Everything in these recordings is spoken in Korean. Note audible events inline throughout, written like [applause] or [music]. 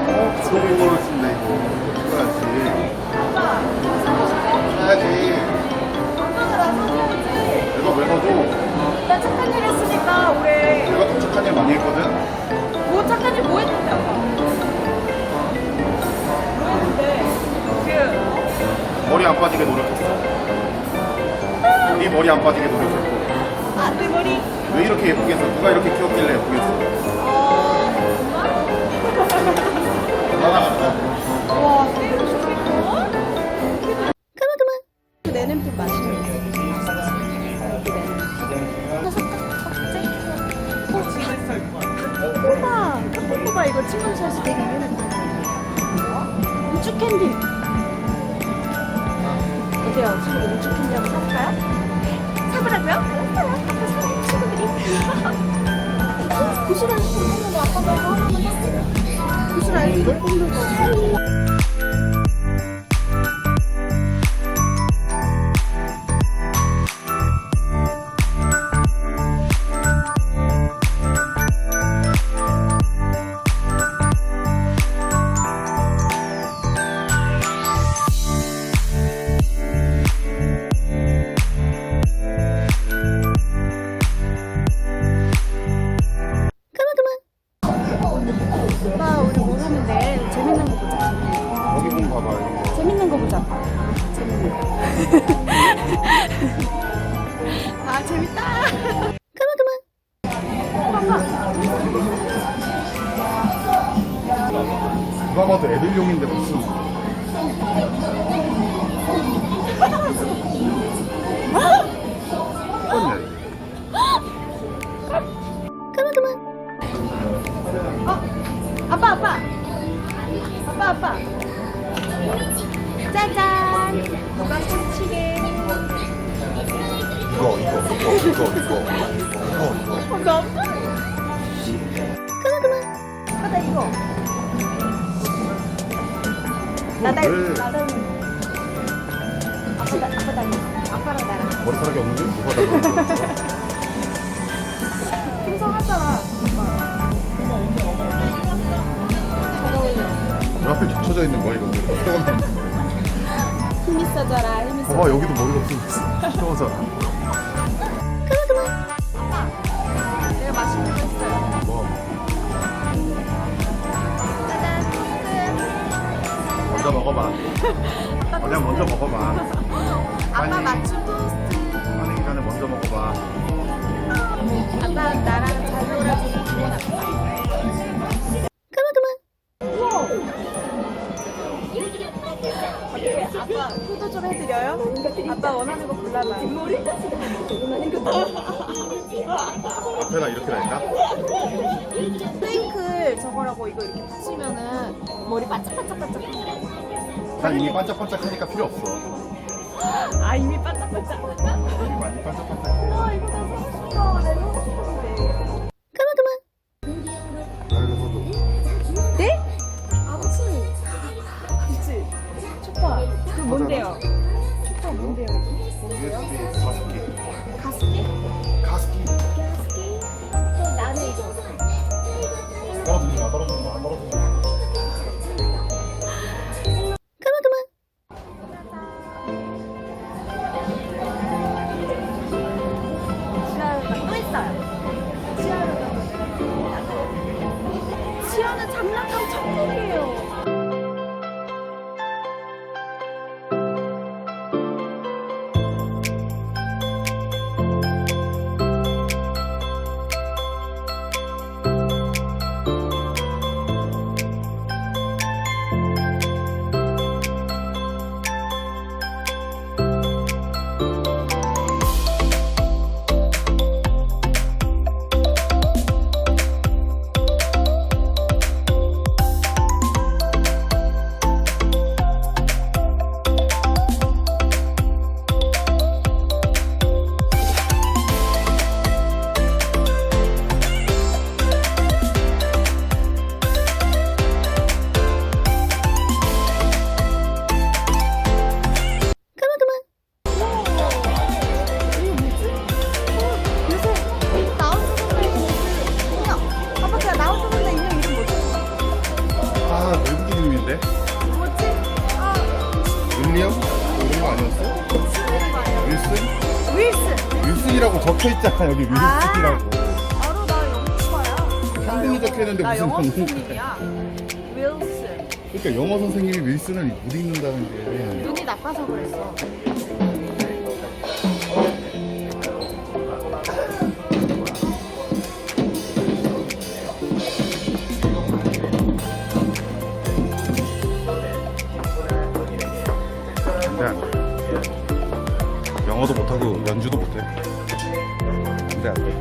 버릇인데 이거 찍어야지 사야지 엄마가 나서줘야지. 내가 왜 넣어줘? 나 착한 일 했으니까 올해. 내가 더 착한 일 많이 했거든? 뭐 착한 일 뭐 했는데 아빠? 뭐 했는데? 그, 머리 안 빠지게 노력했어. 네 머리 안 빠지게 노력했고. 아, 내 머리. 왜 이렇게 예쁘게 했어? 누가 이렇게 키웠길래 예쁘게 했어? 어, 와, 되게 좋겠고. 그만, 그만. 그좀 마시면 돼. 오빠, 오빠 이거 친구샷이 되게 유명한데. 우주 캔디. 어때요? 친구 우주 캔디 한번 사볼까요? 사보라고요? 알았어요. 친구들이. 구슬 안 쓰는 거 아빠가 이거 하나만 샀어요. 구슬 안 쓰고 뽑는 재밌는 거 보자. 재밌는 거. 아 재밌다. 그만 그만. 누가 봐도 애들용인데 무슨 나다 왜? 나다. 아빠 나 아빠 나 아빠랑 나랑. 머리카락이 없는데 누가 달라 [laughs] 풍성하잖아. 내 앞에 뒤쳐져 있는 거야 이거 [laughs] 뜨거운 힘 있어져라. 힘 있어. 봐봐 여기도 머리가 없어 뜨거워서 그 먼저 먹어봐 아빠 그냥 먼저 먹어봐 아빠. 맞춤 토스트. 하기 전에 먼저 먹어봐 아빠 나랑 잘 놀아주는 기분 아빠. 그만 그만. 아빠 효도 좀 해드려요? 아빠 원하는 거 골라봐. 뒷머리? 앞에가 이렇게 나니까 페이크 저거라고 이거 이렇게 붙이면은 머리 반짝반짝반짝. 난 이미 반짝반짝하니까 필요 없어 아 이미 반짝반짝. 머리 많이 반짝반짝 아 이거 나 사고 싶다. 내가 사고 싶은데. 그만 그만. 그래서 네? 아버지. 그치. 초파. 그 뭔데요? 초파 뭔데요? 가습기? 가습기 가습기? 치아가. 치아는 장난감 천국이에요. 적혀 있잖아 여기 아. 윌슨이라고. 바로 나 영어과야. 한국이 적혀 있는데 나 무슨 영어? 선생님이야. 윌슨. 그러니까 영어 선생님이 윌슨을 못 읽는다는 게. 눈이 나빠서 그랬어. 영어도 못하고 연주도 못해. 안돼 안돼.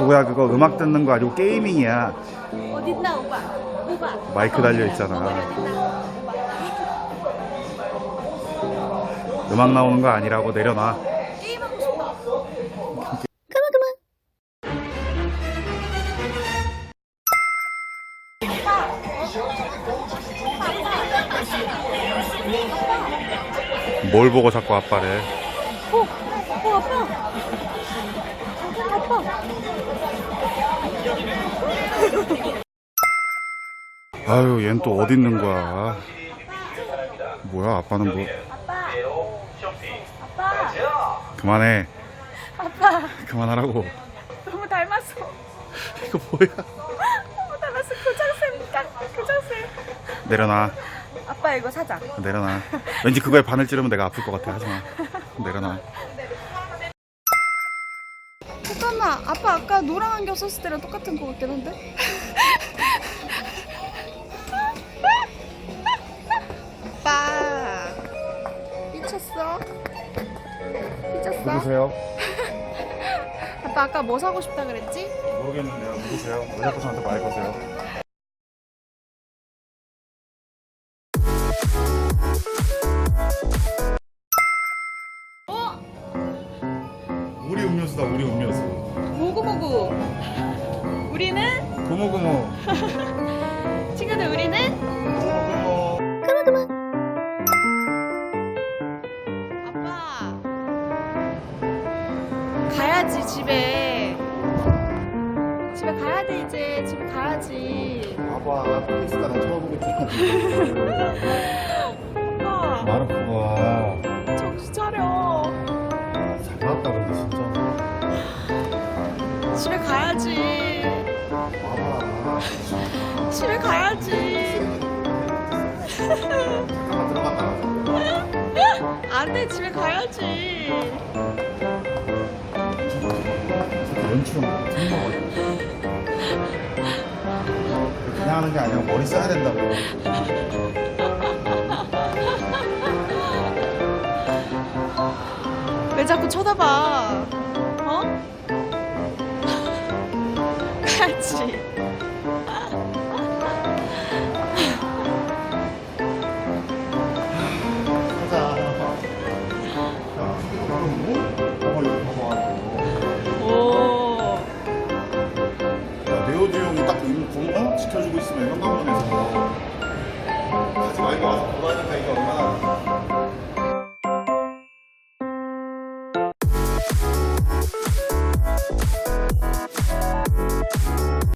그거야 그거 음악 듣는 거 아니고 게이밍이야. 어딨나 오빠? 오빠. 마이크 달려 있잖아. 음악 나오는 거 아니라고 내려놔. 게임하고 싶어. 그만 그만. 뭘 보고 자꾸 아빠를? 어, 어 아빠. 아빠. 아유, 얜 또 어디 있는 거야? 뭐야, 아빠는 뭐? 아빠. 아빠. 그만해. 아빠. 그만하라고. 너무 닮았어. 이거 뭐야? 너무 닮았어. 교장쌤이니까 교장쌤. 내려놔. 아빠 이거 사자. 내려놔. 왠지 그거에 바늘 찌르면 내가 아플 것 같아. 하지 마. 내려놔. 잠깐만. 아빠 아까 노랑 안경 썼을 때랑 똑같은 거 같긴 한데. 아빠. 미쳤어? 미쳤어? 누구세요? 아빠 아까 뭐 사고 싶다 그랬지? 모르겠는데요. 누구세요? 왜 자꾸 저한테 말 거세요? 음료수 다, 우리 음료수. 모구모구. 우리는 고모고모. [laughs] 친구들 우리는 고모고모. 아빠 가야지 집에. 집에 가야 돼 이제 집에 가야지. 폴리스가 나 쳐다보고 있잖아. [laughs] 아빠 말은 집에 가야지. [laughs] 집에 가야지. [laughs] 가자. 안돼 집에 가야지. 연출은 못 먹어. 그냥 하는 게 아니라 머리 써야 된다고. 왜 자꾸 쳐다봐?